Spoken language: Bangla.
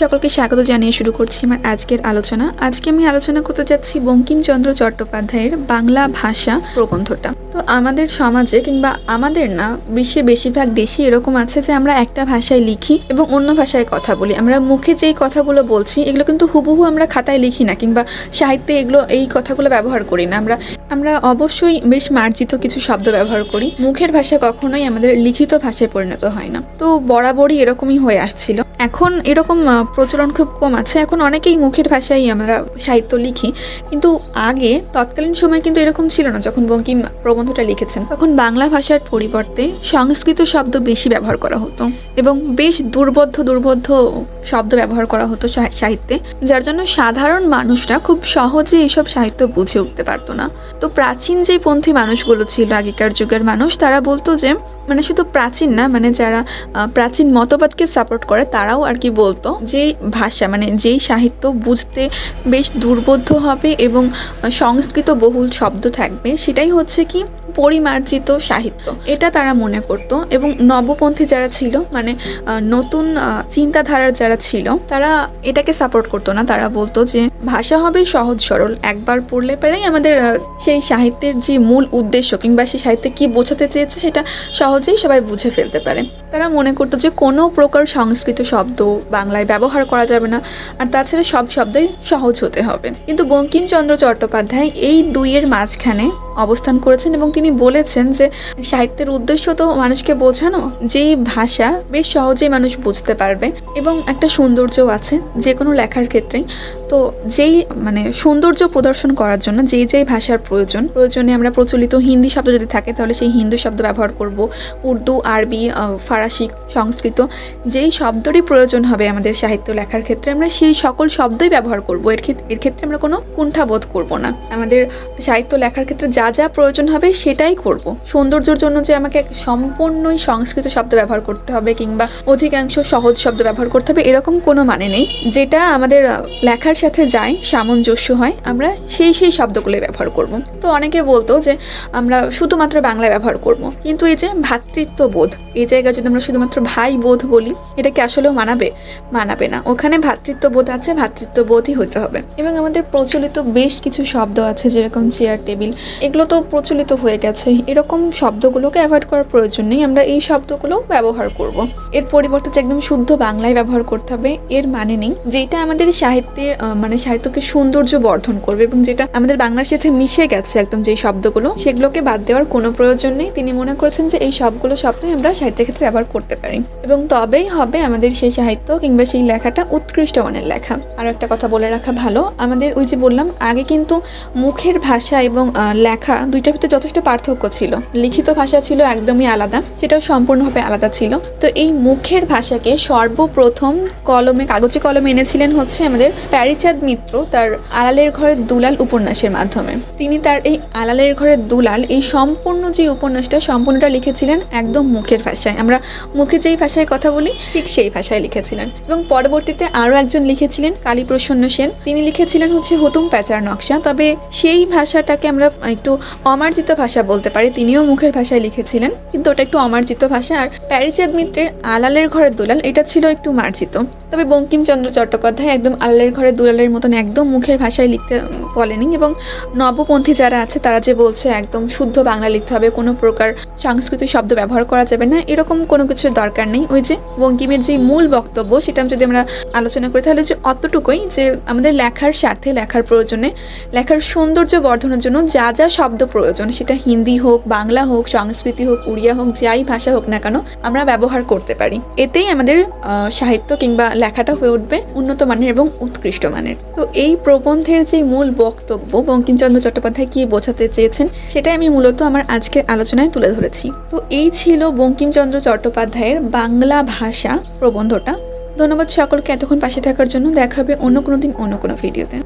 সকলকে স্বাগত জানিয়ে শুরু করছি আমার আজকের আলোচনা। আজকে আমি আলোচনা করতে যাচ্ছি বঙ্কিমচন্দ্র চট্টোপাধ্যায়ের বাংলা ভাষা প্রবন্ধটা। তো আমাদের সমাজে কিংবা আমাদের না, বিশ্বের বেশিরভাগ দেশে এরকম আছে যে আমরা একটা ভাষায় লিখি এবং অন্য ভাষায় কথা বলি। আমরা মুখে যেই কথাগুলো বলছি, এগুলো কিন্তু হুবহু আমরা খাতায় লিখি না কিংবা সাহিত্যে এগুলো, এই কথাগুলো ব্যবহার করি না। আমরা আমরা অবশ্যই বেশ মার্জিত কিছু শব্দ ব্যবহার করি। মুখের ভাষা কখনোই আমাদের লিখিত ভাষায় পরিণত হয় না। তো বরাবরই এরকমই হয়ে আসছিল। এখন এরকম প্রচলন খুব কম আছে। এখন অনেকেই মুখের ভাষায় আমরা সাহিত্য লিখি, কিন্তু আগে তৎকালীন সময় কিন্তু এরকম ছিল না। যখন বঙ্কিম প্রবন্ধটা লিখেছেন, তখন বাংলা ভাষার পরিবর্তে সংস্কৃত শব্দ বেশি ব্যবহার করা হতো এবং বেশ দুর্বোধ্য দুর্বোধ্য শব্দ ব্যবহার করা হতো সাহিত্যে, যার জন্য সাধারণ মানুষরা খুব সহজে এসব সাহিত্য বুঝে উঠতে পারতো না। তো প্রাচীন যে পন্থী মানুষগুলো ছিল, আগেকার যুগের মানুষ, তারা বলতো যে মানে শুধু প্রাচীন না মানে যারা প্রাচীন মতবাদকে সাপোর্ট করে, তারাও আর কি বলতো যে ভাষা মানে যেই সাহিত্য বুঝতে বেশ দুর্বোধ্য হবে এবং সংস্কৃত বহুল শব্দ থাকবে, সেটাই হচ্ছে কি পরিমার্জিত সাহিত্য। এটা তারা মনে করত এবং নবপন্থী যারা ছিল মানে নতুন চিন্তাধারার যারা ছিল, তারা এটাকে সাপোর্ট করতো না। তারা বলতো যে, ভাষা হবে সহজ সরল, একবার পড়লে পরেই আমাদের সেই সাহিত্যের যে মূল উদ্দেশ্য কিংবা সেই সাহিত্যে কি বোঝাতে চেয়েছে সেটা সহজেই সবাই বুঝে ফেলতে পারে। তারা মনে করতো যে, কোনো প্রকার সংস্কৃত শব্দ বাংলায় ব্যবহার করা যাবে না, আর তাছাড়া সব শব্দই সহজ হতে হবে। কিন্তু বঙ্কিমচন্দ্র চট্টোপাধ্যায় এই দুইয়ের মাঝখানে অবস্থান করেছেন এবং তিনি বলেছেন যে সাহিত্যের উদ্দেশ্য তো মানুষকে বোঝানো, যেই ভাষা বেশ সহজেই মানুষ বুঝতে পারবে এবং একটা সৌন্দর্যও আছে যে কোনো লেখার ক্ষেত্রেই। তো যেই মানে সৌন্দর্য প্রদর্শন করার জন্য যেই যেই ভাষার প্রয়োজন, প্রয়োজনে আমরা প্রচলিত হিন্দি শব্দ যদি থাকে তাহলে সেই হিন্দু শব্দ ব্যবহার করব, উর্দু, আরবি ফারাসি, সংস্কৃত, যেই শব্দরই প্রয়োজন হবে আমাদের সাহিত্য লেখার ক্ষেত্রে আমরা সেই সকল শব্দই ব্যবহার করব। এর ক্ষেত্রে এর ক্ষেত্রে আমরা কোনো কুণ্ঠাবোধ করব না। আমাদের সাহিত্য লেখার ক্ষেত্রে যা যা প্রয়োজন হবে সেটাই করব। সৌন্দর্যের জন্য যে আমাকে সম্পূর্ণই সংস্কৃত শব্দ ব্যবহার করতে হবে কিংবা অধিকাংশ সহজ শব্দ ব্যবহার করতে হবে, এরকম কোনো মানে নেই। যেটা আমাদের লেখার সাথে যায় সামঞ্জস্য হয় আমরা সেই সেই শব্দগুলো ব্যবহার করব। তো অনেকে বলতো যে আমরা শুধুমাত্র বাংলা ব্যবহার করব। কিন্তু এই যে ভ্রাতৃত্ব বোধ এই জায়গায় যদি আমরা শুধুমাত্র ভাই বোধ বলি এটাকে আসলেও মানাবে? মানাবে না। ওখানে ভ্রাতৃত্ব বোধ আছে ভ্রাতৃত্ব বোধই হতে হবে। এবং আমাদের প্রচলিত বেশ কিছু শব্দ আছে যেরকম চেয়ার টেবিল এগুলো তো প্রচলিত হয়ে গেছে। এরকম শব্দগুলোকে অ্যাভয়েড করার প্রয়োজন নেই আমরা এই শব্দগুলো ব্যবহার করব। এর পরিবর্তে একদম শুদ্ধ বাংলায় ব্যবহার করতে হবে এর মানে নেই যেটা আমাদের সাহিত্যে আহ, মানে সাহিত্যকে সৌন্দর্য বর্ধন করবে এবং যেটা আমাদের বাংলার সাথে মিশে গেছে একদম যেই শব্দগুলো, সেগুলোকে বাদ দেওয়ার কোনো প্রয়োজন নেই। তিনি মনে করছেন যে এই সবগুলো শব্দই আমরা সাহিত্যের ক্ষেত্রে ব্যবহার করতে পারি। এবং তবেই হবে আমাদের সেই সাহিত্য কিংবা সেই লেখাটা উৎকৃষ্ট মানের লেখা। আর একটা কথা বলে রাখা ভালো, আমাদের ওই যে বললাম, আগে কিন্তু মুখের ভাষা এবং লেখা দুইটার ভিতরে যথেষ্ট পার্থক্য ছিল। লিখিত ভাষা ছিল একদমই আলাদা, সেটাও সম্পূর্ণভাবে আলাদা ছিল। তো এই মুখের ভাষাকে সর্বপ্রথম কলমে, কাগজে কলমে এনেছিলেন হচ্ছে আমাদের প্যারিচাঁদ মিত্র তার আলালের ঘরের দুলাল উপন্যাসের মাধ্যমে। তিনি তার এই আলালের ঘরের দুলাল এই সম্পূর্ণ যে উপন্যাসটা, সম্পূর্ণটা লিখেছিলেন একদম মুখের ভাষায়। আমরা মুখে যেই ভাষায় কথা বলি, ঠিক সেই ভাষায় লিখেছিলেন। এবং পরবর্তীতে আরও একজন লিখেছিলেন, কালীপ্রসন্ন সেন। তিনি লিখেছিলেন হচ্ছে হুতুম প্যাচার নকশা। তবে সেই ভাষাটাকে আমরা একটু অমার্জিত ভাষা বলতে পারি, তিনিও মুখের ভাষায় লিখেছিলেন। কিন্তু ওটা একটু অমার্জিত ভাষা। আর প্যারিচাঁদ মিত্রের আলালের ঘরের দুলাল, এটা ছিল একটু মার্জিত। তবে বঙ্কিমচন্দ্র চট্টোপাধ্যায় একদম আলালের ঘরের দুলালের মতন একদম মুখের ভাষায় লিখতে বলেনি এবং নবপন্থী যারা আছে, তারা যে বলছে একদম শুদ্ধ বাংলা লিখতে হবে, কোনো প্রকার সাংস্কৃতিক শব্দ ব্যবহার করা যাবে না। এরকম কোনো কিছু দরকার নেই। ওই যে বঙ্কিমের যে মূল বক্তব্য, সেটা যদি আমরা আলোচনা করি, তাহলে যে অতটুকুই যে আমাদের লেখার স্বার্থে, লেখার প্রয়োজনে, লেখার সৌন্দর্য বর্ধনের জন্য যা যা শব্দ প্রয়োজন, সেটা হিন্দি হোক, বাংলা হোক, সংস্কৃতি হোক, উড়িয়া হোক, যাই ভাষা হোক না কেন, আমরা ব্যবহার করতে পারি। এতেই আমাদের সাহিত্য কিংবা লেখাটা হয়ে উঠবে উন্নত মানের এবং উৎকৃষ্ট মানের। তো এই প্রবন্ধের যে মূল বক্তব্য, বঙ্কিমচন্দ্র চট্টোপাধ্যায় কি বোঝাতে চেয়েছেন, সেটাই আমি মূলত আমার আজকের আলোচনায় তুলে ধরেছি। তো এই ছিল বঙ্কিমচন্দ্র চট্টোপাধ্যায়ের বাংলা ভাষা প্রবন্ধটা। ধন্যবাদ সকলকে এতক্ষণ পাশে থাকার জন্য। দেখাবে অন্য কোনো দিন, অন্য কোনো ভিডিওতে।